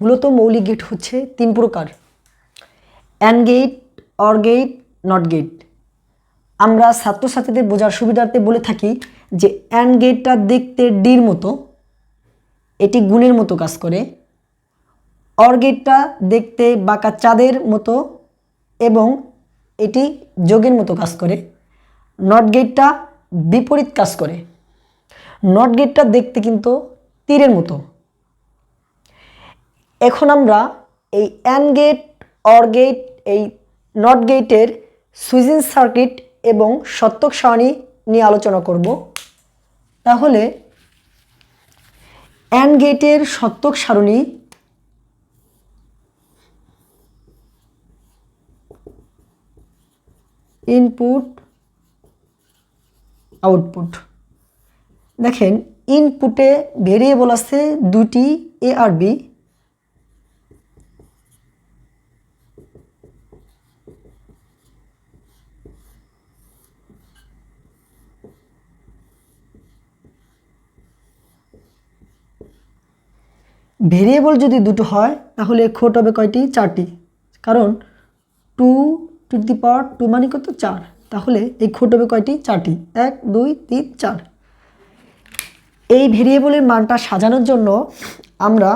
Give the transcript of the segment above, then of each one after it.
মূলত মৌলিক গেট হচ্ছে তিন প্রকার। And gate or gate not gate আমরা ছাত্রছাত্রীদের বোঝার সুবিধার্থে বলে থাকি যে অ্যান গেটটা দেখতে ডির মতো, এটি গুণের মতো কাজ করে। অর গেটটা দেখতে বাঁকা চাঁদের মতো এবং এটি যোগের মতো কাজ করে। নট গেটটা বিপরীত কাজ করে। নট গেটটা দেখতে কিন্তু তীরের মতো। এখন আমরা এই অ্যান গেট অর গেট এই নট গেটের সুইজিং সার্কিট এবং সত্যক সারণী নিয়ে আলোচনা করব। তাহলে অ্যান গেটের সত্যক সারণী ইনপুট আউটপুট দেখেন ইনপুটে ভেরিয়েবল আছে দুটি এ আর বি ভেরিয়েবল যদি দুটো হয়, তাহলে খোট হবে কয়টি? চারটি। কারণ two to the power two মানে কত? চার। তাহলে এই খোট হবে কয়টি? চারটি। এক, দুই, তিন, চার। এই ভেরিয়েবলের মানটা সাজানোর জন্য আমরা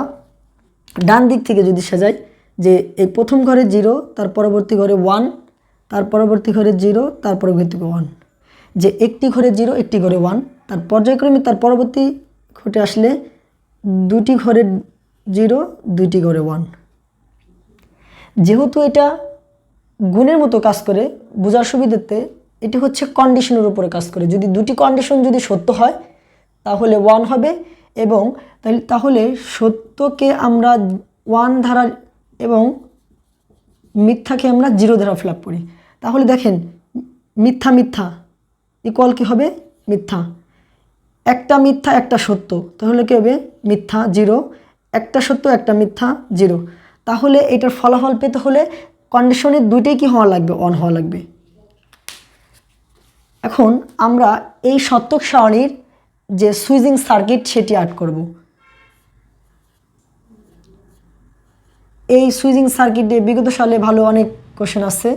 ডান দিক থেকে যদি সাজাই, যে এই প্রথম ঘরে জিরো, তার পরবর্তী ঘরে ওয়ান, তার পরবর্তী ঘরে জিরো, তার পরবর্তী ওয়ান। যে একটি ঘরে জিরো, একটি ঘরে ওয়ান। তার পর্যায়ক্রমে তার পরবর্তী ঘটে আসলে দুটি ঘরে জিরো, দুইটি ঘরে ওয়ান যেহেতু এটা গুণের মতো কাজ করে, বোঝার সুবিধাতে এটি হচ্ছে কন্ডিশনের উপরে কাজ করে। যদি দুটি কন্ডিশন যদি সত্য হয়, তাহলে ওয়ান হবে এবং তাহলে তাহলে সত্যকে আমরা ওয়ান ধারা এবং মিথ্যাকে আমরা জিরো ধারা ফিল করি। তাহলে দেখেন, মিথ্যা মিথ্যা ইকুয়াল কি হবে? মিথ্যা। একটা মিথ্যা, একটা সত্য। তাহলে কি হবে? মিথ্যা জিরো একটা সত্য, একটা মিথ্যা জিরো তাহলে এটার ফলাফল পেতে হলে কন্ডিশনের দুইটাই কি হওয়া লাগবে? অন হওয়া লাগবে। এখন আমরা এই সত্যক সারণীর যে সুইজিং সার্কিট সেটি আর্ট করব। এই সুইজিং সার্কিটে বিগত সালে ভালো অনেক কোশ্চেন আছে।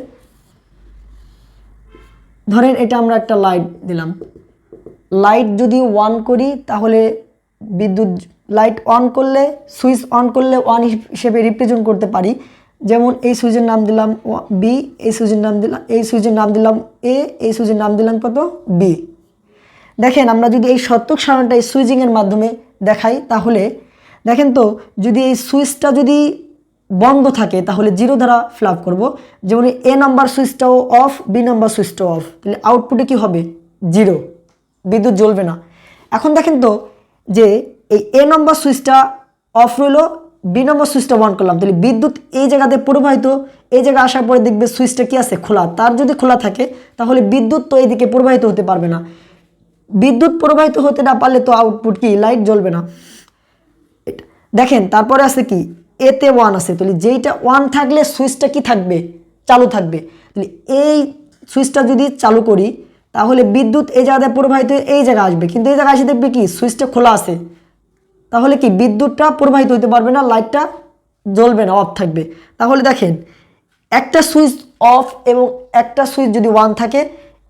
ধরেন এটা আমরা একটা লাইট দিলাম। লাইট যদি অন করি, তাহলে বিদ্যুৎ লাইট অন করলে, সুইচ অন করলে অন হিসেবে রিপ্রেজেন্ট করতে পারি। যেমন এই সুইচের নাম দিলাম বি এই সুইচের নাম দিলাম এই সুইচের নাম দিলাম এ এই সুইচের নাম দিলাম কত? বি দেখেন, আমরা যদি এই সত্যক সারণটা এই সুইচিংয়ের মাধ্যমে দেখাই, তাহলে দেখেন তো, যদি এই সুইচটা যদি বন্ধ থাকে, তাহলে জিরো দ্বারা ফ্লাপ করব। যেমন এ নাম্বার সুইচটাও অফ বি নাম্বার সুইচটাও অফ তাহলে আউটপুটে কি হবে? জিরো বিদ্যুৎ জ্বলবে না। এখন দেখেন তো, যে এই এ নম্বর সুইচটা অফ রইল বি নম্বর সুইচটা অন করলাম। তাহলে বিদ্যুৎ এই জায়গাতে প্রবাহিত, এই জায়গায় আসার পরে দেখবে সুইচটা কি আছে? খোলা। তার যদি খোলা থাকে, তাহলে বিদ্যুৎ তো এইদিকে প্রবাহিত হতে পারবে না। বিদ্যুৎ প্রবাহিত হতে না পারলে তো আউটপুট কি? লাইট জ্বলবে না। দেখেন, তারপরে আছে কি? এতে ওয়ান আছে। তাহলে যেইটা ওয়ান থাকলে সুইচটা কি থাকবে? চালু থাকবে। তাহলে এই সুইচটা যদি চালু করি, তাহলে বিদ্যুৎ এই জায়গাতে প্রবাহিত, এই জায়গায় আসবে। কিন্তু এই জায়গায় আসে দেখবে কি? সুইচটা খোলা আছে। তাহলে কি বিদ্যুৎটা প্রবাহিত হতে পারবে না, লাইটটা জ্বলবে না অফ থাকবে? তাহলে দেখেন, একটা সুইচ অফ এবং একটা সুইচ যদি ওয়ান থাকে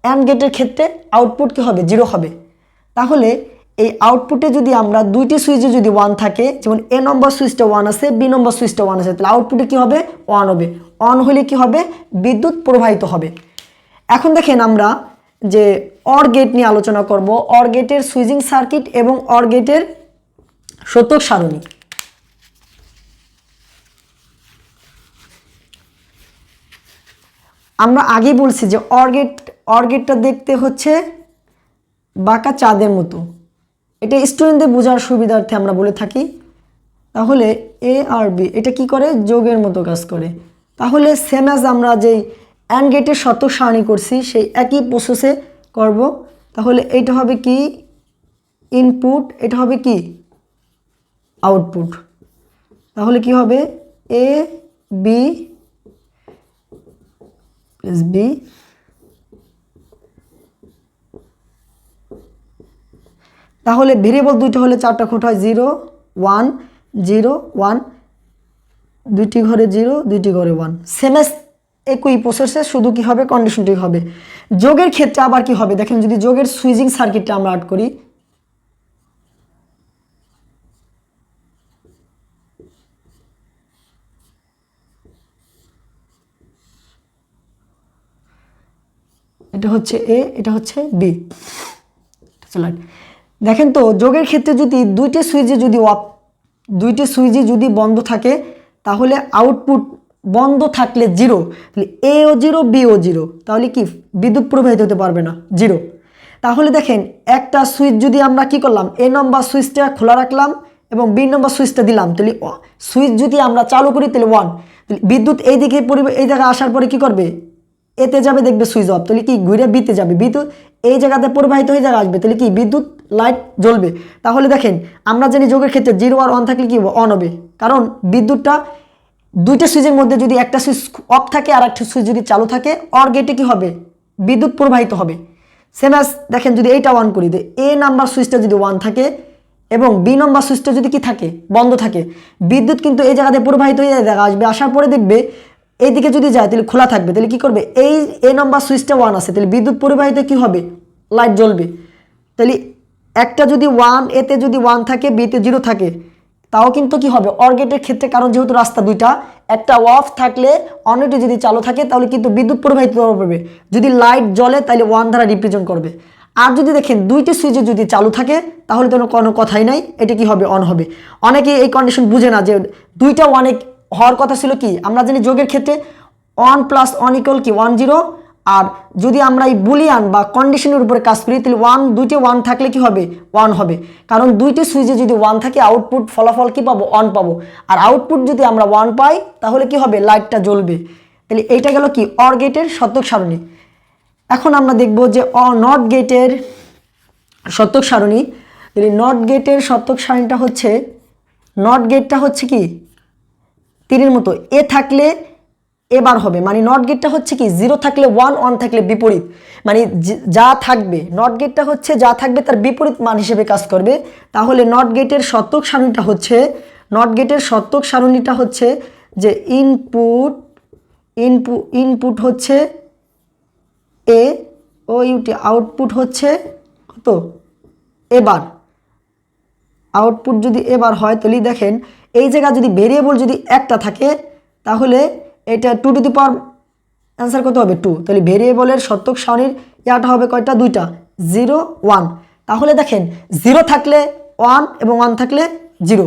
অ্যান্ড গেটের ক্ষেত্রে আউটপুট কী হবে? জিরো হবে। তাহলে এই আউটপুটে যদি আমরা দুইটি সুইচে যদি ওয়ান থাকে, যেমন এ নম্বর সুইচটা ওয়ান আছে বি নম্বর সুইচটা ওয়ান আছে, তাহলে আউটপুটে কী হবে? ওয়ান হবে। অন হলে কি হবে? বিদ্যুৎ প্রবাহিত হবে। এখন দেখেন আমরা যে অর গেট নিয়ে আলোচনা করব। অর গেটের সুইচিং সার্কিট এবং অর গেটের শতক সারণী। আমরা আগে বলছি যে অর্গেট, অর্গেটটা দেখতে হচ্ছে বাঁকা চাঁদের মতো। এটা স্টুডেন্টদের বোঝার সুবিধার্থে আমরা বলে থাকি। তাহলে এ আর বি এটা কি করে? যোগের মতো কাজ করে। তাহলে সেম অ্যাজ আমরা যেই অ্যান্ড গেটের শতক সারণী করছি, সেই একই প্রসেসে করব। তাহলে এটা হবে কি? ইনপুট এটা হবে কি? আউটপুট তাহলে কি হবে? এ বি প্লাস বি তাহলে ভেরিয়েবল দুইটা হলে চারটা খুঁট হয় জিরো ওয়ান জিরো ওয়ান দুইটি ঘরে জিরো দুইটি ঘরে ওয়ান সেম এস একই প্রসেসে শুধু কি হবে? কন্ডিশনটি হবে। যোগের ক্ষেত্রে আবার কি হবে? দেখেন যদি যোগের সুইজিং সার্কিটটা আমরা আর্ট করি এটা হচ্ছে এ, এটা হচ্ছে বি। লাইট দেখেন তো, যোগের ক্ষেত্রে যদি দুইটি সুইচে যদি অফ দুইটি সুইচই যদি বন্ধ থাকে, তাহলে আউটপুট বন্ধ থাকলে জিরো, তাহলে এ ও জিরো, বি ও জিরো, তাহলে কি বিদ্যুৎ প্রবাহিত হতে পারবে না, জিরো। তাহলে দেখেন, একটা সুইচ যদি আমরা কি করলাম, এ নম্বর সুইচটা খোলা রাখলাম এবং বি নম্বর সুইচটা দিলাম, তাহলে সুইচ যদি আমরা চালু করি, তাহলে ওয়ান বিদ্যুৎ এই দিকে এই জায়গায় আসার পরে কি করবে? এতে যাবে দেখবে সুইচ অফ, তাহলে কি ঘুরে বিতে যাবে? বিদ্যুৎ এই জায়গাতে প্রবাহিত হয়ে জায়গা আসবে, তাহলে কি বিদ্যুৎ লাইট জ্বলবে? তাহলে দেখেন, আমরা জানি যোগের ক্ষেত্রে জিরো আর অন থাকলে কি অন হবে। কারণ বিদ্যুৎটা দুইটা সুইচের মধ্যে যদি একটা সুইচ অফ থাকে আর একটা সুইচ যদি চালু থাকে অর গেটে কি হবে? বিদ্যুৎ প্রবাহিত হবে। সেম অ্যাজ দেখেন যদি এইটা অন করি এ নাম্বার সুইচটা যদি ওয়ান থাকে এবং বি নম্বর সুইচটা যদি কি থাকে? বন্ধ থাকে। বিদ্যুৎ কিন্তু এই জায়গাতে প্রবাহিত হয়ে দেখা আসবে, আসার পরে দেখবে এইদিকে যদি যায়, তাহলে খোলা থাকবে। তাহলে কি করবে? এই, এ নম্বর সুইচটা ওয়ান আছে। তাহলে বিদ্যুৎ পরিবাহিত কি হবে? লাইট জ্বলবে। তাহলে একটা যদি ওয়ান এতে যদি ওয়ান থাকে বিতে জিরো থাকে, তাও কিন্তু কি হবে? অর্গেটের ক্ষেত্রে, কারণ যেহেতু রাস্তা দুইটা, একটা অফ থাকলে অন্যটি যদি চালু থাকে, তাহলে কিন্তু বিদ্যুৎ প্রবাহিত করবে যদি লাইট জ্বলে, তাহলে ওয়ান দ্বারা রিপ্রেজেন্ট করবে। আর যদি দেখেন, দুইটি সুইচে যদি চালু থাকে, তাহলে তো কোনো কথাই নাই। এটা কি হবে? অন হবে। অনেকে এই কন্ডিশন বুঝে না যে দুইটা অনেক হওয়ার কথা ছিল কি? আমরা জানি যোগের ক্ষেত্রে ওয়ান প্লাস ওয়ান ইকুয়াল কি? ওয়ান জিরো আর যদি আমরা এই বুলিয়ান বা কন্ডিশনের উপরে কাজ করি, তাহলে ওয়ান দুইটি ওয়ান থাকলে কি হবে? ওয়ান হবে। কারণ দুইটি সুইচে যদি ওয়ান থাকে আউটপুট ফলাফল কি পাবো? অন পাবো। আর আউটপুট যদি আমরা ওয়ান পাই, তাহলে কি হবে? লাইটটা জ্বলবে। তাহলে এইটা গেল কি? অর গেটের সত্যক সারণী। এখন আমরা দেখব যে অ নট গেটের সত্যক সারণী। তাহলে নট গেটের সত্যক সারণীটা হচ্ছে নট গেটটা হচ্ছে কি? তীরের মতো, এ থাকলে এবার হবে। মানে নট গেটটা হচ্ছে কি জিরো থাকলে ওয়ান ওয়ান থাকলে বিপরীত। মানে যা থাকবে নট গেটটা হচ্ছে যা থাকবে তার বিপরীত মান হিসেবে কাজ করবে। তাহলে নট গেটের শতক সারণীটা হচ্ছে নট গেটের শতক সারণীটা হচ্ছে যে ইনপুট ইনপু ইনপুট হচ্ছে এ ও ইউটি আউটপুট হচ্ছে কত? এবার। আউটপুট যদি এবার হয় তাহলে দেখেন এই জায়গায় যদি ভেরিয়েবল যদি একটা থাকে, তাহলে এটা two to the power answer কত হবে টু তাহলে ভেরিয়েবলের সত্যক সারণীর ইয়াটা হবে কয়টা? দুইটা। জিরো ওয়ান তাহলে দেখেন জিরো থাকলে ওয়ান এবং ওয়ান থাকলে জিরো